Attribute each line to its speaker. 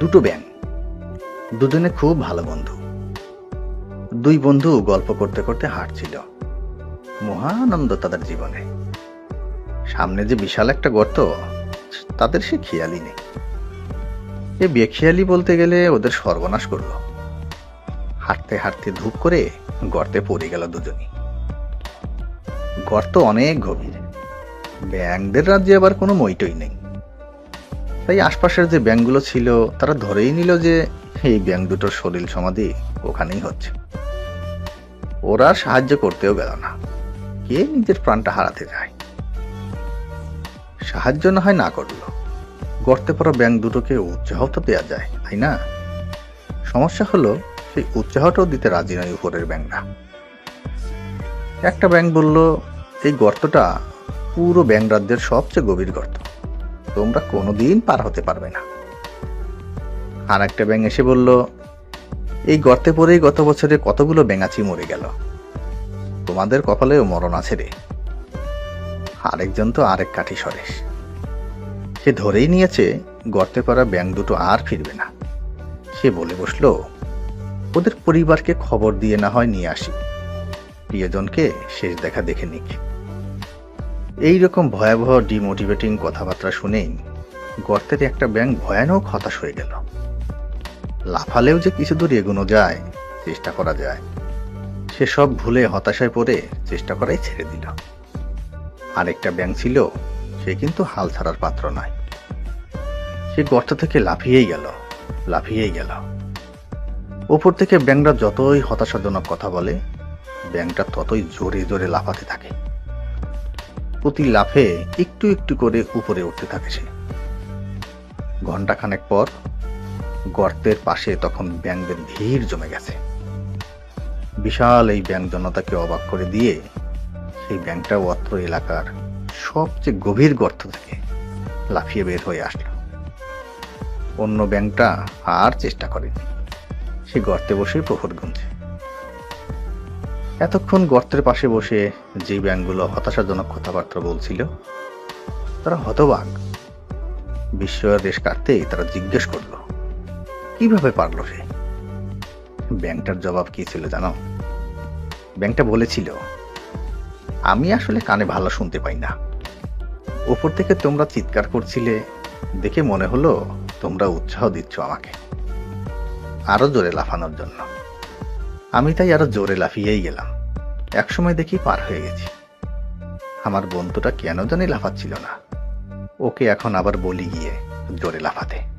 Speaker 1: দুটো ব্যাং। দুজনে খুব ভালো বন্ধু। দুই বন্ধু গল্প করতে করতে হাঁটছিল। মহানন্দ তাদের জীবনে। সামনে যে বিশাল একটা গর্ত, তাদের সে খেয়ালি নেই। এ বেখেয়ালি বলতে গেলে ওদের সর্বনাশ করল। হাঁটতে হাঁটতে ধূপ করে গর্তে পড়ে গেল দুজনই। গর্ত অনেক গভীর। ব্যাংকদের রাজ্যে আবার কোনো মইটই নেই। তাই আশপাশের যে ব্যাংকগুলো ছিল, তারা ধরেই নিল যে এই ব্যাংক দুটোর শরীর সমাধি ওখানেই হচ্ছে। ওরা সাহায্য করতেও গেল না। কে নিজের প্রাণটা হারাতে যায় সাহায্য না হয় না করল। গর্তে পড়া ব্যাংক দুটোকে উৎসাহ তো দেওয়া যায়, তাই না? সমস্যা হলো, সেই উৎসাহটাও দিতে রাজি নয় উপরের ব্যাংকটা একটা ব্যাংক বলল, এই গর্তটা পুরো ব্যাংক রাজ্যের সবচেয়ে গভীর গর্ত। তোমরা কোনোদিন পার হতে পারবে না। আর একটা ব্যাঙ এসে বলল, এই গর্তে পড়েই গত বছরে কতগুলো ব্যাঙাচি মরে গেল। তোমাদের কপালেও মরণ আছে রে। আরেকজন তো আরেক কাঠি সরেশ। সে ধরেই নিয়েছে গর্তে পড়া ব্যাঙ দুটো আর ফিরবে না। সে বলে বসল, ওদের পরিবারকে খবর দিয়ে না হয় নিয়ে আসি। প্রিয়জনকে শেষ দেখা দেখে নিক। এই রকম ভয়াবহ ডিমোটিভেটিং কথাবার্তা শুনেই গর্তের একটা ব্যাঙ ভয়ানক হতাশ হয়ে গেল। লাফালেও যে কিছু দূর এগোনো যায়, চেষ্টা করা যায় সেসব ভুলে হতাশায় পড়ে চেষ্টা করাই ছেড়ে দিল। আরেকটা ব্যাঙ ছিল, সে কিন্তু হাল ছাড়ার পাত্র নয়। সে গর্ত থেকে লাফিয়েই গেল লাফিয়েই গেল। ওপর থেকে ব্যাংরা যতই হতাশাজনক কথা বলে ব্যাংটা ততই জোরে জোরে লাফাতে থাকে। প্রতি লাফে একটু একটু করে উপরে উঠতে থাকে সে। ঘন্টাখানেক পর গর্তের পাশে তখন ব্যাংদের ভিড় জমে গেছে। বিশাল এই ব্যাংক জনতাকে অবাক করে দিয়ে সেই ব্যাংকটা অত্র এলাকার সবচেয়ে গভীর গর্ত থেকে লাফিয়ে বের হয়ে আসলো। অন্য ব্যাংকটা আর চেষ্টা করেনি। সে গর্তে বসে প্রহর গুনছে এতক্ষণ গর্তের পাশে বসে যে ব্যাংকগুলো হতাশাজনক কথাবার্তা বলছিল, তারা হতবাক। বিস্ময়ের দেশ কাটতেই তারা জিজ্ঞেস করল, কীভাবে পারল সে? ব্যাংকটার জবাব কি ছিল জানো? ব্যাংকটা বলেছিল, আমি আসলে কানে ভালো শুনতে পাই না। ওপর থেকে তোমরা চিৎকার করছিলে, দেখে মনে হলো তোমরা উৎসাহ দিচ্ছ আমাকে, আরও জোরে লাফানোর জন্য। আমি তাই আরও জোরে লাফিয়েই গেলাম। একসময় দেখি পার হয়ে গেছি। আমার বন্ধুটা কেন জানি লাফাচ্ছিল না। ওকে এখন আবার বলি গিয়ে জোরে লাফাতে।